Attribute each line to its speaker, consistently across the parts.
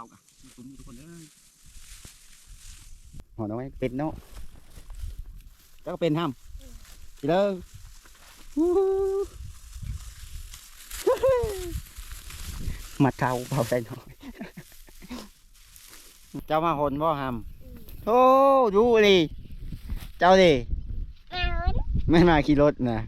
Speaker 1: เขากะซุ้มทุกคนเอ้ย
Speaker 2: หอน้อยเป็ดเนาะเจ้าก็เป็นห้ามทีเด้อฮู้มัดเท้าเบาใจหน่อยเจ้ามาหนบ่ห้ามโธ่ดูดิเจ้าดิ
Speaker 3: เอา
Speaker 2: ไม่มาขี่รถนะ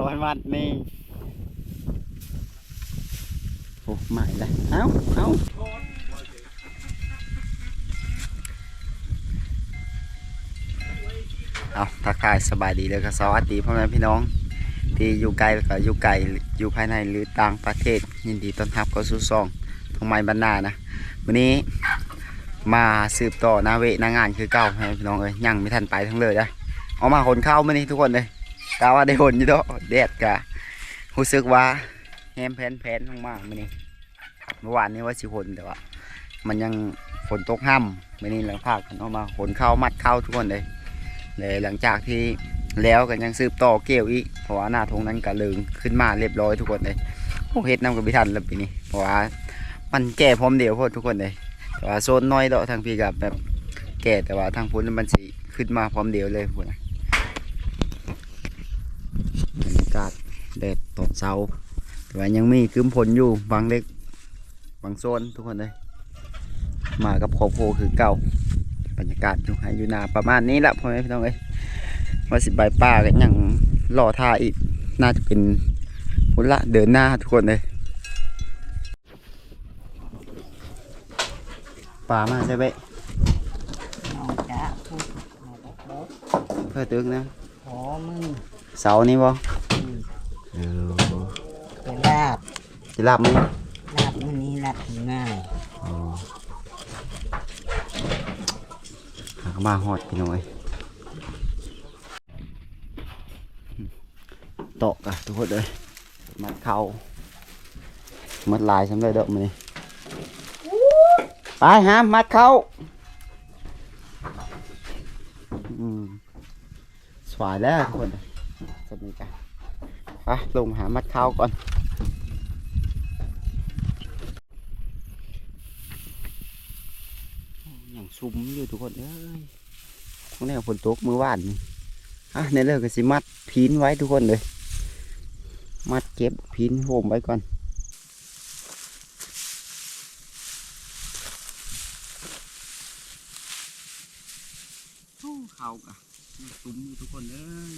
Speaker 2: ร้อยร้อยมัดนี่โอ้ใหม่เลยเอาเอาเอาทักทายสบายดีเลยก็สวัสดีพ่อแม่พี่น้อง ที่อยู่ไกลแล้วก็อยู่ไกลอยู่ภายในหรือต่างประเทศ ยินดีต้อนรับเข้าสู่ซองทองไม้บรรณานะวันนี้มาสืบต่อนาเวนา งานคือเก่าให้พี่น้องเอ้ยยังไม่ทันไปทั้งเลยได้อเอามาขนเข้าวมานี่ทุกคนเลย กาว่าได้หนอยู่ดอกแดดกะรู้สึกว่าแฮมแพนแพนมากมื่อนี้เมื่อวานนี้ว่าสิหนแต่ว่ามันยังฝนตกห้ำมื่อนี้หลังภาคกันเอามาหนเข้ามัดเข้าทุกคนเลยเลยหลังจากที่แล้วกันยังสืบต่อเกี่ยวอีกเพราะว่าหน้าทงนั้นก็เลิงขึ้นมาเรียบร้อยทุกคนเลยโอ้เฮ็ดน้ำกับพิทันแล้วปีนี้เพราะว่ามันแก่พร้อมเดียวพดทุกคนเลยแต่ว่าโซนน้อยดอกทางพี่กับแบบแก่แต่ว่าทางพุ้นมันสิขึ้นมาพร้อมเดียวเลยพุ่นนะ บรรยากาศแดดตอน เช้าแต่ว่ายังมีครึ้มฝนอยู่บางเล็กบางโซนทุกคนเลยมากับครอบครัวคือเก่าบรรยากาศอยู่ให้อยู่นาประมาณนี้ละพ่อแม่พี่น้องเอ้ยว่าสิบใบายป้ากันยังรอท่าอีกน่าจะเป็นพุนละเดินหน้าทุกคนเลยป่ามาใช่ไหม
Speaker 4: เอาจ้ะพูดเอาบอกบอก
Speaker 2: เพื่อตึกนะ
Speaker 4: ขอมึง
Speaker 2: เสานี่บ่
Speaker 4: บ
Speaker 2: จะรับมั้ย
Speaker 4: ลาบมื้อนี้ลาบง่าย
Speaker 2: อ๋อหามาฮอดพี่น้อยโตะกะทุกคนเลยมัดเข่ามัดลายสำเร็จดอกมือนี่ไปฮะมัดเข่าอืมสวายแล้วทุกคนเลยสนิทกันไปลงหามัดเข่าก่อน อย่างซุ่มอยู่ ทุกคนเอ้ยมื่อนี้ฝนตกมือว่านอะในเรื่องก็สิมัดพีนไว้ทุกคนเลย มัดเก็บพีนโฮมไว้ก่อนเขากะซุ่มอยู่ทุกคนเอ้ย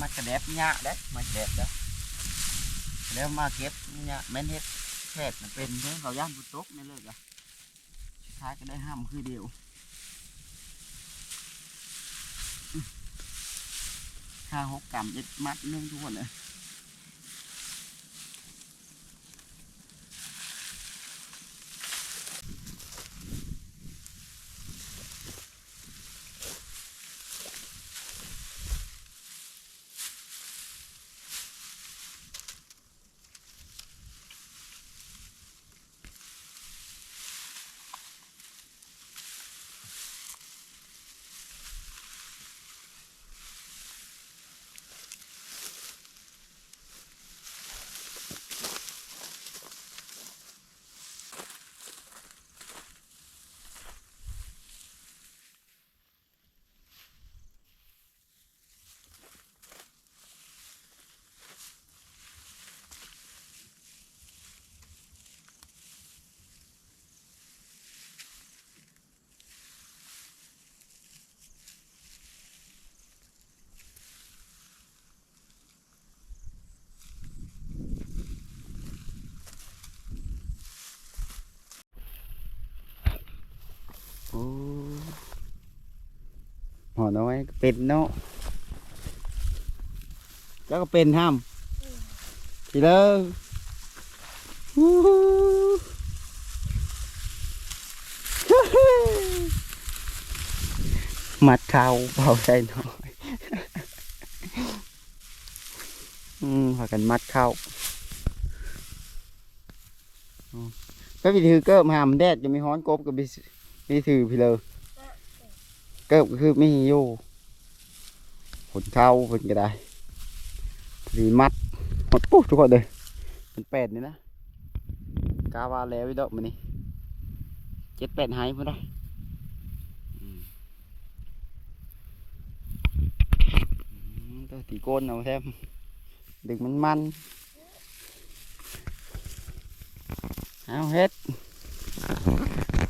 Speaker 2: มัด กระแดบหญ้าได้มัดแดบได้แล้วมาเก็บหญ้าแม่นเฮ็ดแพทย์น่ะเป็นเพื่อเขาย่านบุตกในเลิกอะสุดท้ายก็ได้ห้ามคือเดียวห้าหกกรัมเอ็ดมัดนึงทุกคนเลย หอน้อยเป็นเนาะเจ้าก็เป็นห้ามทีเลยฮู้มัดเข่าเบาใจหน่อยอืมพากันมัดเข้าก็ไปถือเกิบหามแดดจะมีฮ้อนกบกับไปไปถือพี่เลยเกิบก็คือไม่อยู่ผลเข้าผลก็ไดสีมัดหมดปุ๊บทุกคนเลยเป็นแปดนี่นะกาวาแล้ววิดอกมันนี่เจ็ดแปดหายมาได้อืมอืมตัวตีโกนเอาแทมดึงมันมันเอาเฮ็ด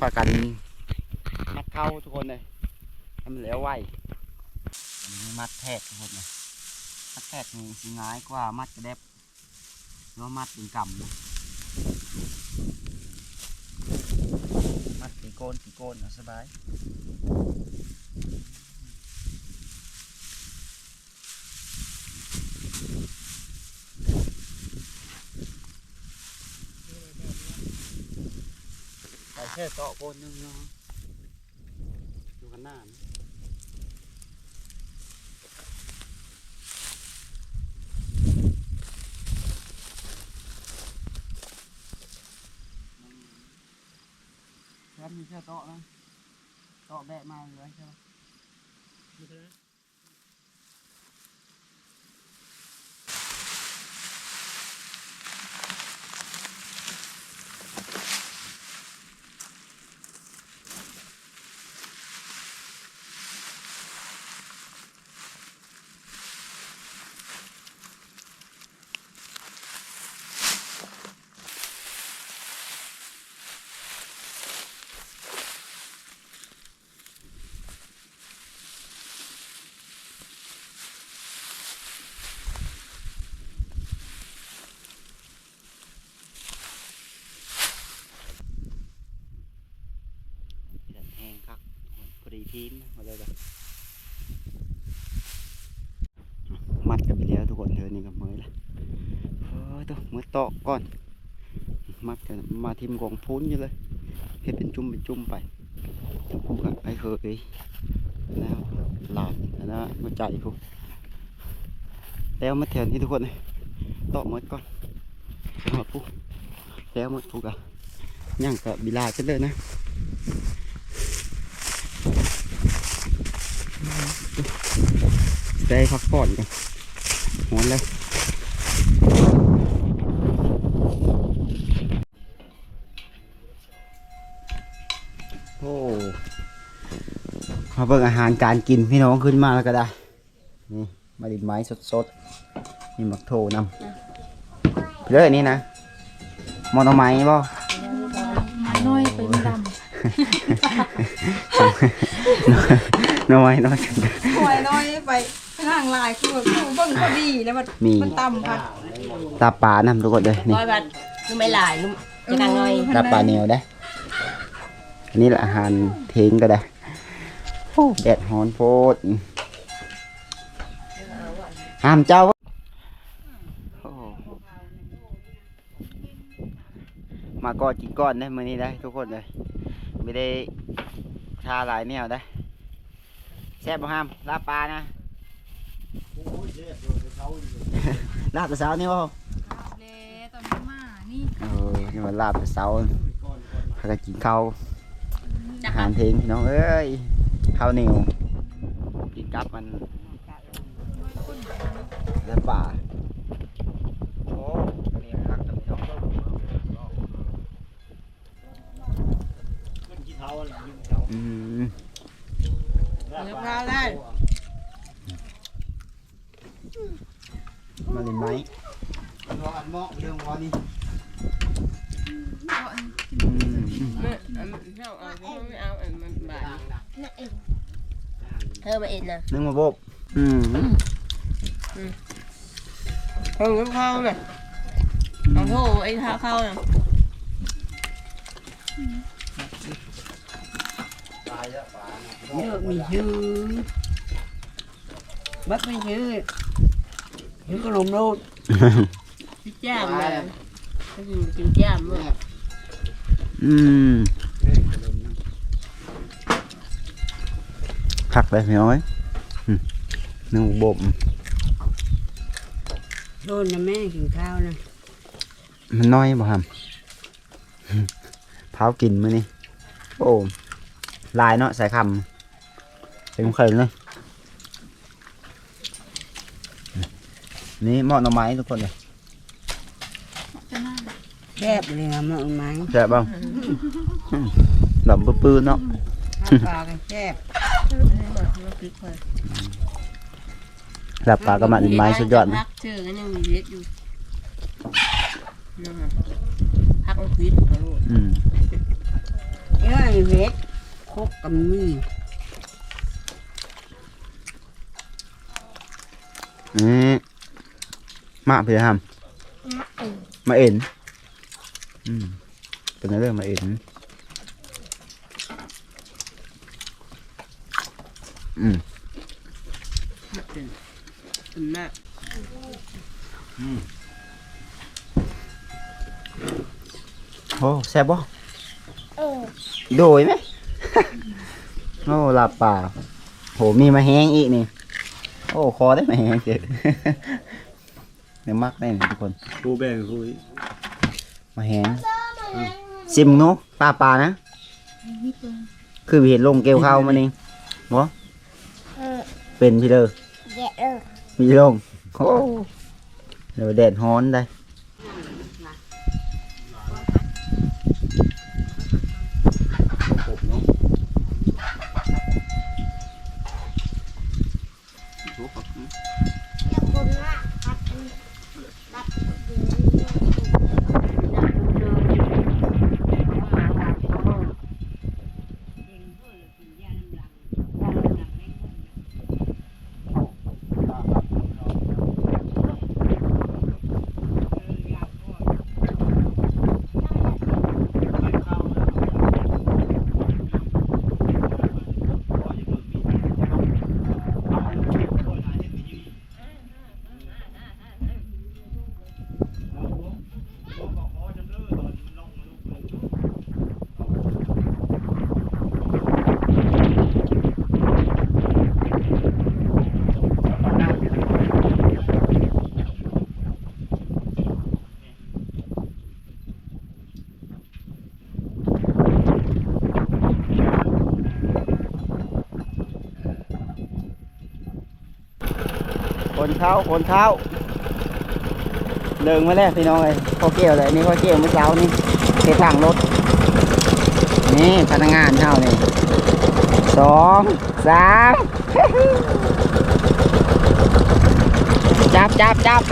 Speaker 2: ฝากกัน มัดเข้าทุกคนเลยให้มันแล้วไวอันนี้มัดแทกทุกคนเลยมัดแทกนี่สิง่ายกว่ามัดกระเด็บหรือว่ามัดเป็นกำมัดตีโกนตีโกนเอาสบายใส่แค่ตาะโกนหนึงเนาะ ดูกันหน้านะครับมีแค่โต๊ะนะโต๊ะแบะมาเลยใช่ไหม พอดีทีนมาเลยแบบมัดกันไปแล้วทุกคนเธอนี่กับมือละเฮ้ยตัวมือตอกก่อน มัดกันมาทิมกองพุ้นอยู่เลยเฮ็ดเป็นจุ่มเป็นจุ่มไปกูก็ไอ้เคยแล้วหลานแล้วนมาใจกูแล้วมาแทนที่ทุกคนเลยตอกหมดก่อนมดปุ๊แล้วมดปุ๊กอะย่างกับบิลาจะเลยนะ ได้พักผ่อนกันหอนแล้วโอ้มาเบิ่งอาหารการกินพี่น้องขึ้นมาแล้วก็ได้ นี่มาดิบไม้สดๆนี่มักโทนำเรื่องนี้นะมอนเอาไม้บ่
Speaker 4: น้อยไปมันด
Speaker 2: น้อยน้อยจัง
Speaker 3: หวยน้อยไป ทางลายคือแบบคือเบิ่งพอดีแล้วมัน
Speaker 2: มี
Speaker 3: มันต่ำค่ะ
Speaker 2: ตาปลานำทุกคนเลยนี่
Speaker 4: น้อยบัดนุ่มไม่หลายนุ่มจะนางน้อย
Speaker 2: ตาปลาเนียวได้อันนี้แหละอาหารเทงก็ได้โอ้แดดฮ้อนโพดห้ามเจ้าโอ้มาก้อนกินก้อนได้มือนี้ได้ทุกคนเลยไม่ได้ชาหลายแนวได้แซ่บบ่ห้ามลาบปลานะ ลาบแต่เช้านี่บ่
Speaker 3: เลตอนนี้มานี่
Speaker 2: เออนี่มันลาบแต่เช้าพากันกินข้าวอาหารเพลงพี่น้องเอ้ยข้าวเหนียวกินกับมันแล้วป่าโอ้เรียงคักแต่พี่น้องเบิ่งอืม
Speaker 3: เนื้อปลาได้
Speaker 2: มาเล่นไหมอันเหมาะเรื่องวอนี่อืม
Speaker 4: เธอมาเอ็นนะ
Speaker 2: นึ่งมาบบอืม
Speaker 4: เพิ่งเข้าเลยเอาโทษไอ้ข้าวเข้าน่ะเยอะมีชื่อบักไม่ชื่อ
Speaker 3: เห็ นขนมโลด
Speaker 4: พี่จ้ามเลยก็คือกินจ้ามเลย
Speaker 2: อืมคักเลยพี่น้อยอืมนึ่งบ่ม
Speaker 3: โดนนะแม่กินข้าวนะ
Speaker 2: มันน้อยบ่ครับเผากินมื้อนี้โอ้ลายเนาะใส่คำเป็นเขินเลย นี่หม้อหน่อไม้ทุกคนเลย
Speaker 3: แคบเลยนะมันไม้
Speaker 2: แซ่บบ้างหล่อมปื้อๆเนาะ
Speaker 3: ปลากันแคบ
Speaker 2: หลับปลากระมันไม้สุดยอดนะ
Speaker 4: พักเชื่อกันยังมีเล็ดอยู่นะครับพักอังกฤษขอโทษ
Speaker 2: อืม
Speaker 3: เอ้ยเฮ็ดคกกับมี
Speaker 2: นี่มาเพื่อทำมาเอ็นอืมเป็นเรื่องมาเอ็นอืม
Speaker 4: เป็นเป็นมาก
Speaker 2: โอ้แซ่บบ่โดยไหมโอ้หลับป่าโหมีมาแห้งอีกนี่ โอ้คอได้มาแห้งเจ็ด เดี๋ยวมักได้นี่ทุกคน
Speaker 1: กูแบ่งกูอีก
Speaker 2: มาแห้งซิมหนูปลาปลานะ คือเห็นลงเกลียวเข้ามานี่บ่เป็นพี่เด้อมีลงโอ้เดี๋ยวแดดฮ้อนได้ ท้าคนเท้า เดิงมาแล้วพี่น้องเลยข้อเกี่ยวเลยนี่ข้อเกี่ยวเมื่อเช้านี่เทถังรถ นี่พนักงานเท่านี่สองสามจับจับจับ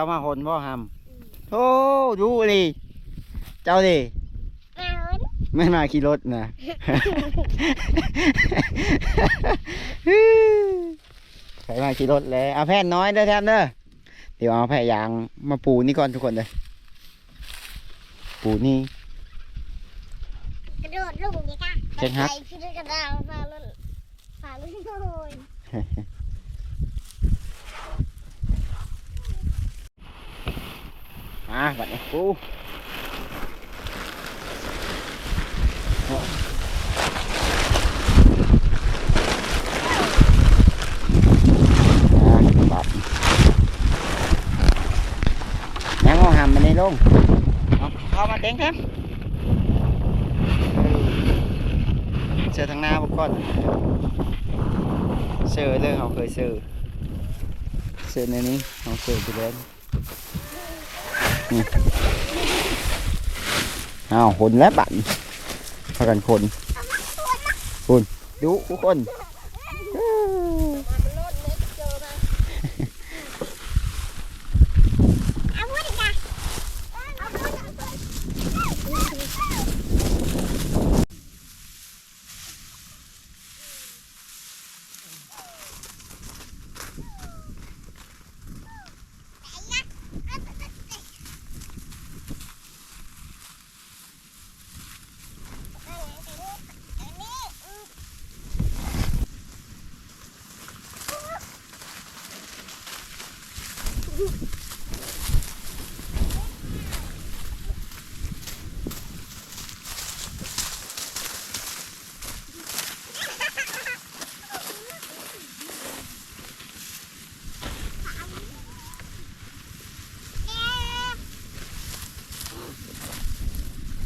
Speaker 2: จ้ามาหนบ่หำโอ้ดูดิเจ้าดิไม่มาขี่รถนะ ใส่มาขี่รถเลยเอาแผ่นน้อยเด้อแทนเด้อเดี๋ยวเอาแผ่ยางมาปูนี่ก่อนทุกคนเลย ปูนี่
Speaker 5: กระโดดลูกนี้กัะ
Speaker 2: เจ๊คฮัก
Speaker 5: ฟ้าลุ่นฟ้าลุนโอย
Speaker 2: à vậy cô à, nhắn con hầm mình đi luôn. Không mà đen thêm. Sờ thằng nào một con. Sờ lên họ khởi sờ sờ này đi họ khởi từ lên เอาคนและบั่นพากันคนคุณดูคุณ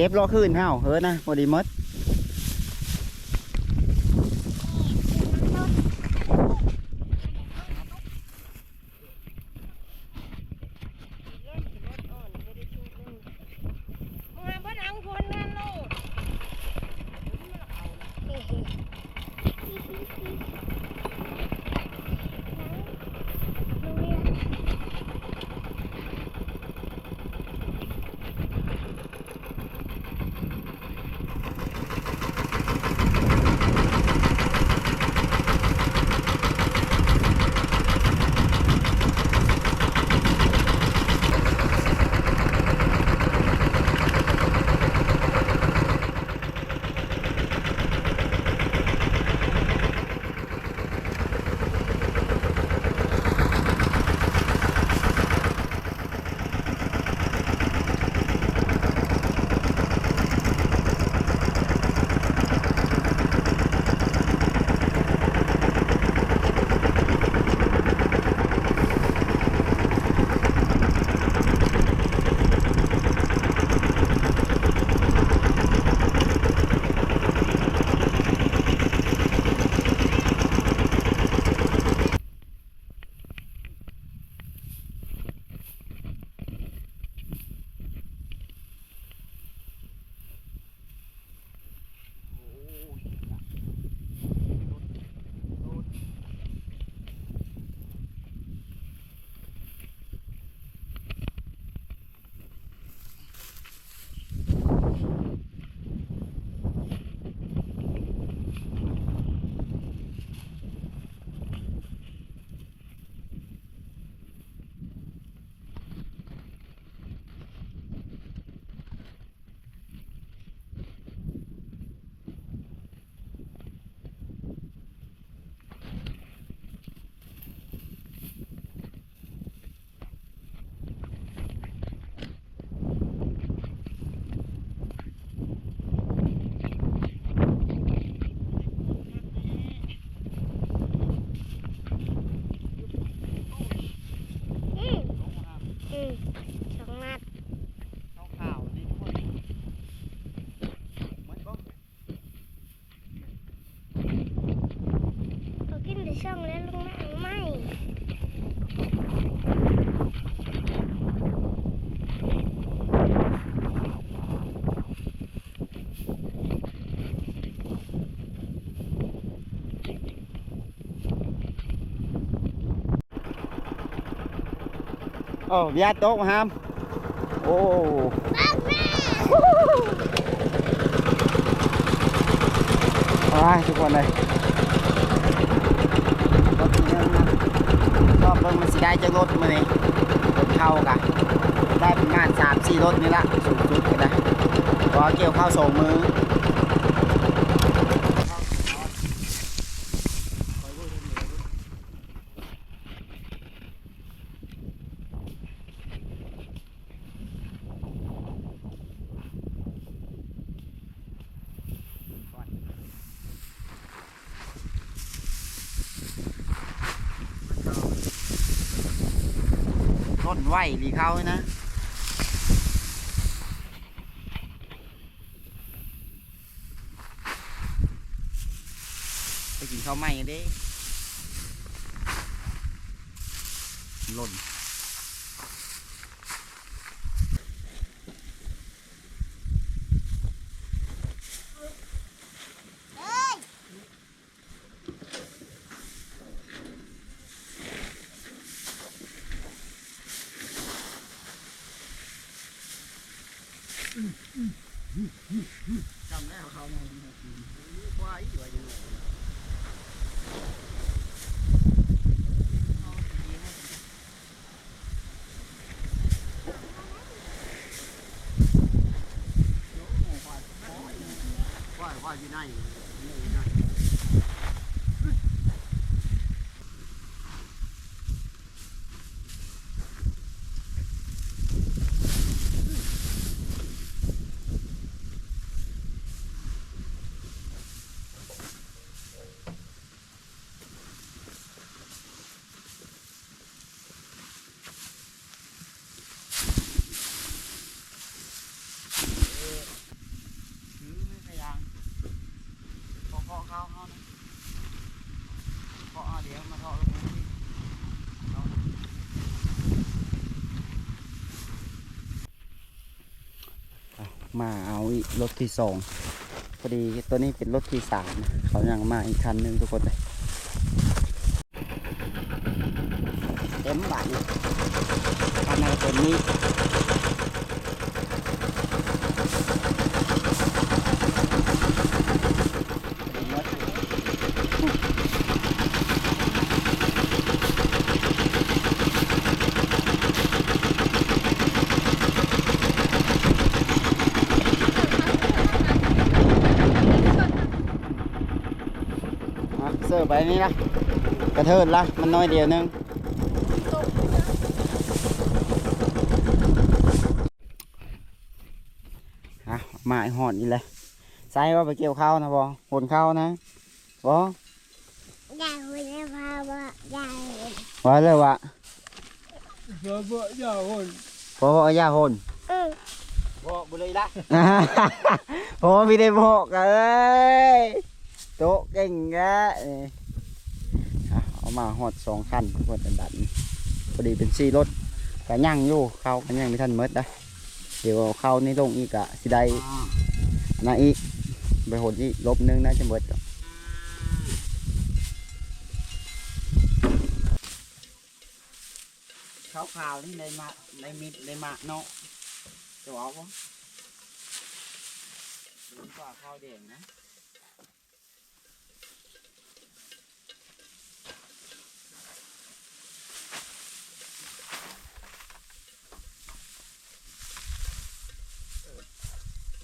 Speaker 5: เก็
Speaker 2: บรอขึ้นเฮาเฮ้ยนะพอดีมด
Speaker 4: บ้าน
Speaker 5: แม่ไป
Speaker 2: ทุกคนเลยรถเยอะนะรอบเบิ่งมันสิได้จักรถมานี่รถเข้ากะได้ประมาณสามสี่รถนี่ละสูงสุดก็ได้เพราะว่าเกี่ยวข้าวสองมือ้นไหวหลีเขานะไปกินข้าวไหม้กันดิหล่น
Speaker 5: เอ้ย
Speaker 2: จำได้เขามาว่าอีกว่าอยู่ ว่าว่าอยู่ไหนอยู่ไหน ถือไม่พยางเคาะเคาะเข้าเข้านะเคาะเอาเดี๋ยวมาเคาะลงมาที่เอาเอา มาเอารถที่สองพอดีตัวนี้เป็นรถที่สามเขายังมาอีกคันหนึ่งทุกคนเลยเต็มบ้านเลยคันในเต็มนี้ ไปนี่ละกระเทินละมันน้อยเดียวนึงฮะมาไอ้หอนนี่เลยใส่ว่าไปเกี่ยวข้าวนะบอหนข้าวนะบอ
Speaker 5: อยากไปเล่นพาบ่อยากเล่น
Speaker 2: ว่าเลยวะ
Speaker 4: เบื่อเบื่ออย่าคน
Speaker 2: พอเอายาหน
Speaker 5: อืม
Speaker 2: บอกบุเลยละ โอ้พี่ได้บอกเอ้ย โต๊ะเก่งแกนี่อะเอามาหอดสองคันหอดอันดันพอดีเป็นสีรถกะย่างอยู่เข้ากันย่างไม่ทันเมดนะเดี๋ยวเข้าในลงอีกอะสิได้นะอีกไปหดอีกลบหนึงนะจะเมดขาวขาวๆนี่ในมาในมิดในมาเนาะจะเอาปะดีกว่าข้าวแดงนะ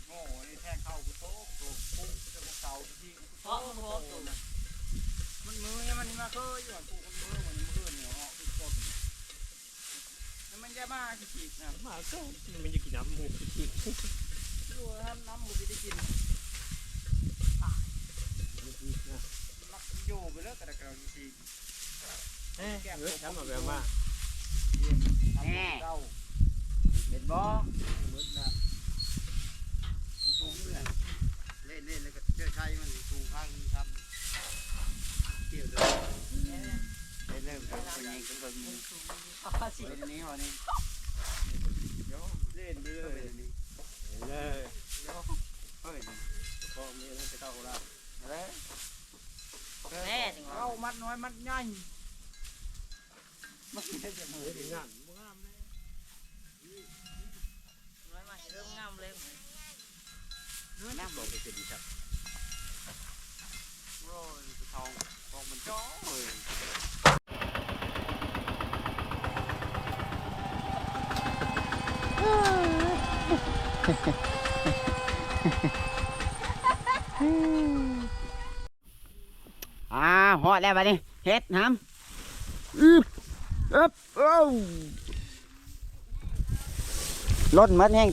Speaker 2: โง่นี่แทงเข้ากูโต๊ะตัวปุ๊จะมาเก่าที่
Speaker 4: เพราะเพราะตัว
Speaker 2: มันมือเนี่ยมันมาเคยอยู่กูมันมือมันมือเนี่ยเหาะอีกคนแล้วมันจะมาขีดนะ
Speaker 4: มาก็มันจะกินน้ำหมูกิน
Speaker 2: ดูท่านน้ำกูจะได้กินมักอยู่ไปแล้วแต่ละกระดี
Speaker 4: เฮ้ยเฮ้ยทำมาแบบว่า
Speaker 2: แน่เห็นบ่มืดนะเลยเล่นเล่นแล้วก็ ใช้มันถูกข้างนึงครับเกี่ยวเดินเริ่มเป็นยังกันคนวันนี้วันนี้เล่นไปเลย
Speaker 4: เลย
Speaker 2: เฮ้ย
Speaker 4: พอมีอะไรไปเต่าละ
Speaker 3: แล้วแม่
Speaker 2: เอามัดน้อยมัดใหญ่มันไม่จะมือ
Speaker 4: ถึงงานงามเลย
Speaker 2: น้อยมาเริ่มงามเลยน้อำบอกไปเป็นดีครับ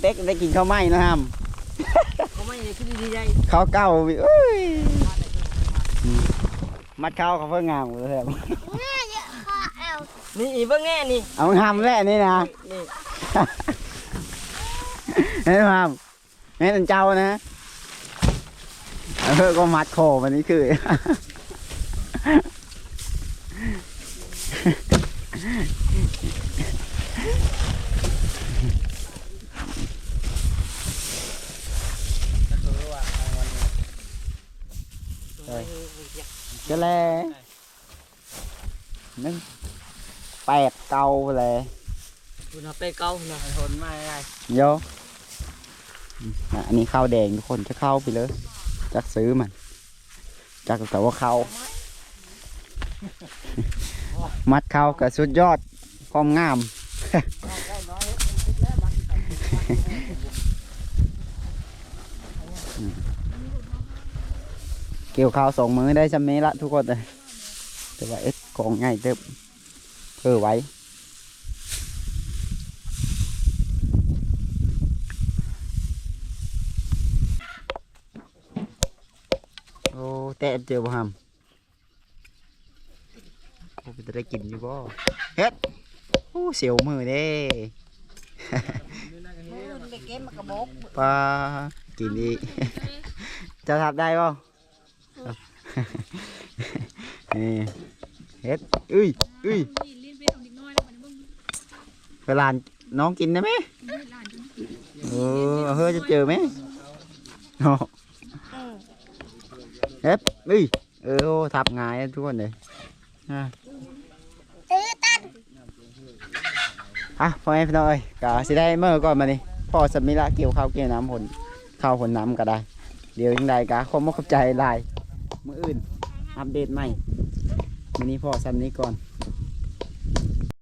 Speaker 2: เต็กได้กินข้าวไหม้นะครับ
Speaker 4: เขาไม่ได้ขึ้นดีใจ
Speaker 2: ข้าวเก่าพี่เอ้ยอืม มัดข้าวเขาเพิ่งงามเลยครับ
Speaker 5: ง่ายเยอะค่ะเอา
Speaker 4: นี่อีเบิ่งแง่นี่
Speaker 2: เอางามแหละนี่นะ
Speaker 4: นี่
Speaker 2: เห็นไหมครับแม่เป็นเจ้านะเออก็มัดคอมันนี่คือ จะแลนึงแปดเกาเลย
Speaker 4: คุณเอาไปเกาหน่อยทนไม่ได้
Speaker 2: โยอืมอะอันนี้ข้าวแดงทุกคนจะเข้าไปเลยจักซื้อมันจักแต่ว่าเขามัดเข้ากับสุดยอดความงาม กี่ยวข้าวสองมือได้จำนี้ละทุกคนเลยแต่ว่าเอ็ดของง่ายเติบเพื่อไว้โอ้แต่เจอบ่ฮัมโอ้จะได้กินอยู่บ่เฮ็ดโอ้เสียวมือเด้
Speaker 3: ไปเก็บมากระบอก
Speaker 2: ปลากินอีกจะทำได้บ่ นี่เฮ็ดอุ้ยอุ้ยเวลาน้องกินได้ไหมเออเอาเฮ้ยจะเจอไหมโอ้เฮ็ดอุ้ยเออโอ้ทับง่ายทุกคนเลยอะ
Speaker 5: ตื้อตัน
Speaker 2: อะพ่อแม่พี่น้องเอ้ยก็สิได้เมื่อก่อนมานี่พ่อสมิละเกี่ยวข้าวเกี่ยวน้ำผลข้าวผลน้ำก็ได้ เดี๋ยวยังไงกะขอมขอบใจหลาย มืออื่น อัปเดตใหม่วันนี้พอซ้ำนี้ก่อน